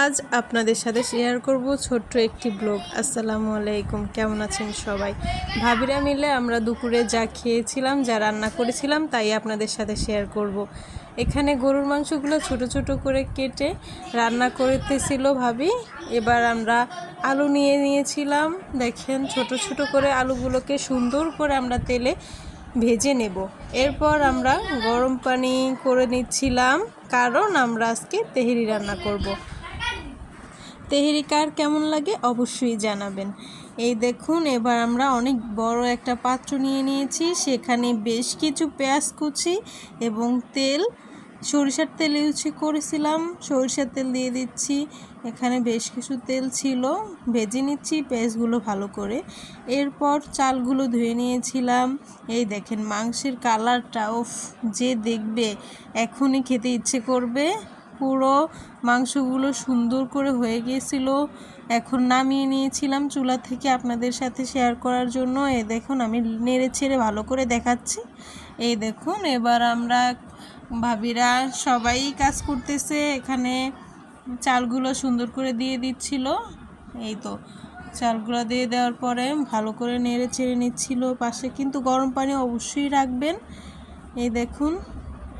আজ আপনাদের সাথে শেয়ার করব ছোট্ট একটি ব্লগ আসসালামু আলাইকুম, কেমন আছেন সবাই? ভাবিরা মিলে আমরা দুপুরে যা খেয়েছিলাম, যা রান্না করেছিলাম, তাই আপনাদের সাথে শেয়ার করব। এখানে গরুর মাংসগুলো ছোট ছোট করে কেটে রান্না করতেছিল ভাবি। এবার আমরা আলু নিয়ে নিয়েছিলাম। দেখেন, ছোট ছোট করে আলুগুলোকে সুন্দর করে আমরা তেলে ভেজে নেব। এরপর আমরা গরম পানি করে নিচ্ছিলাম, কারণ আমরা আজকে তেহেরি রান্না করব। তেহেরি কার কেমন লাগে অবশ্যই জানাবেন। এই দেখুন, এবার আমরা অনেক বড় একটা পাত্র নিয়ে নিয়েছি। সেখানে বেশ কিছু পেঁয়াজ কুচি এবং তেল, সরিষার তেল ইউজ করেছিলাম। সরিষার তেল দিয়ে দিচ্ছি। এখানে বেশ কিছু তেল ছিল। ভেজে নিচ্ছি পেঁয়াজগুলো ভালো করে। এরপর চালগুলো ধুয়ে নিয়েছিলাম। এই দেখেন, মাংসের কালারটা ওফ যে দেখবে এখনই খেতে ইচ্ছে করবে। পুরো মাংসগুলো সুন্দর করে হয়ে গিয়েছিল। এখন নামিয়ে নিয়েছিলাম চুলা থেকে আপনাদের সাথে শেয়ার করার জন্য। এ দেখুন, আমি নেড়ে ছেড়ে ভালো করে দেখাচ্ছি। এই দেখুন, এবার আমরা ভাবিরা সবাই কাজ করতেছে। এখানে চালগুলো সুন্দর করে দিয়ে দিচ্ছিল। এই তো, চালগুলো দিয়ে দেওয়ার পরে ভালো করে নেড়ে ছেড়ে নিচ্ছিল পাশে। কিন্তু গরম পানি অবশ্যই রাখবেন। এই দেখুন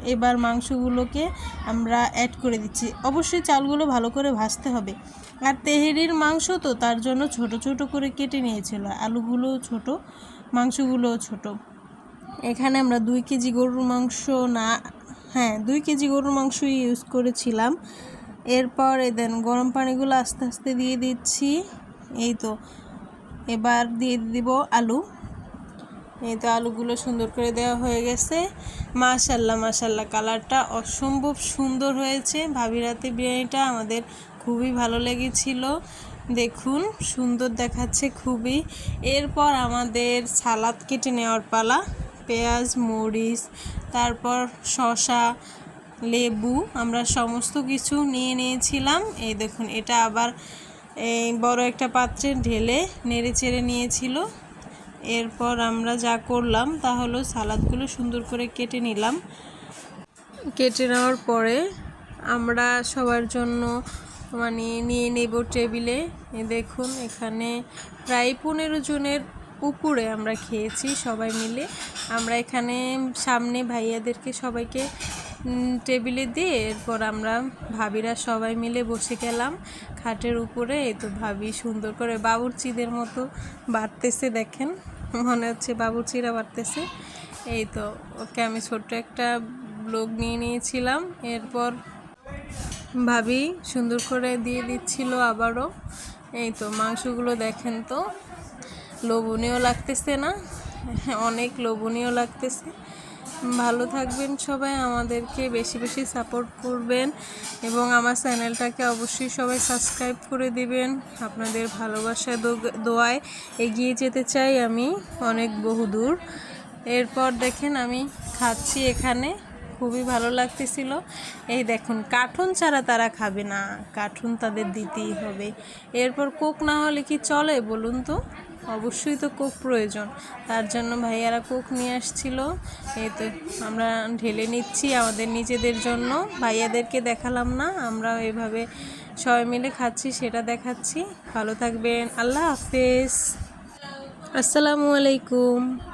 এবার মাংসগুলোকে আমরা অ্যাড করে দিচ্ছি। অবশ্যই চালগুলো ভালো করে ভাজতে হবে। আর তেহেরির মাংস তো তার জন্য ছোট ছোট করে কেটে নিয়েছিল। আলুগুলোও ছোট মাংসগুলোও ছোট। এখানে আমরা দুই কেজি গরুর মাংস না হ্যাঁ দুই কেজি গরুর মাংস ইউজ করেছিলাম। এরপর এ দেন গরম পানিগুলো আস্তে আস্তে দিয়ে দিচ্ছি। এই তো, এবার দিয়ে দিব আলু। এই তো আলুগুলো সুন্দর করে দেওয়া হয়ে গেছে। মাশাল্লাহ মাশাল্লাহ কালারটা অসম্ভব সুন্দর হয়েছে। ভাবিরাতে বিরিয়ানিটা আমাদের খুবই ভালো লেগেছিল। দেখুন, সুন্দর দেখাচ্ছে খুবই। এরপর আমাদের সালাদ কেটে নেওয়ার পালা, পেঁয়াজ, মরিচ, তারপর শশা লেবু, আমরা সমস্ত কিছু নিয়ে নিয়েছিলাম। এই দেখুন, এটা আবার এই বড় একটা পাত্রে ঢেলে নেড়ে চেড়ে নিয়েছিল। এরপর আমরা যা করলাম তা হলো সালাদগুলো সুন্দর করে কেটে নিলাম। কেটে নেওয়ার পরে আমরা সবার জন্য মানে নিয়ে নেব টেবিলে। দেখুন, এখানে প্রায় পনেরো জনের উপরে আমরা খেয়েছি সবাই মিলে। আমরা এখানে সামনে ভাইয়াদেরকে সবাইকে টেবিলে দিয়ে এরপর আমরা ভাবিরা সবাই মিলে বসে গেলাম খাটের উপরে। তো ভাবি সুন্দর করে বাবুরচিদের মতো বাড়তেছে দেখেন। মনে হচ্ছে বাবুরচিরা বাড়তেছে। এই তো, ওকে আমি ছোট্ট একটা ব্লগ নিয়ে নিয়েছিলাম। এরপর ভাবি সুন্দর করে দিয়ে দিচ্ছিল আবারও। এই তো, মাংসগুলো দেখেন তো লোভনীয় লাগতেছে না? অনেক লোভনীয় লাগতেছে। ভালো থাকবেন সবাই, আমাদেরকে বেশি বেশি সাপোর্ট করবেন এবং আমার চ্যানেলটাকে অবশ্যই সবাই সাবস্ক্রাইব করে দিবেন। আপনাদের ভালোবাসা দোয়ায় এগিয়ে যেতে চাই আমি অনেক বহুদূর। এরপর দেখেন আমি খাচ্ছি এখানে, খুবই ভালো লাগতেছিল। এই দেখুন, কার্টুন ছাড়া তারা খাবে না, কার্টুন তাদের দিতেই হবে। এরপর কোক না হলে কি চলে বলুন তো? অবশ্যই তো কোক প্রয়োজন। তার জন্য ভাইয়ারা কোক নিয়ে আসছিল। এই তো আমরা ঢেলে নিচ্ছি আমাদের নিজেদের জন্য। ভাইয়াদেরকে দেখালাম না আমরা এভাবে সবাই মিলে খাচ্ছি, সেটা দেখাচ্ছি। ভালো থাকবেন, আল্লাহ হাফেজ। আসসালামু আলাইকুম।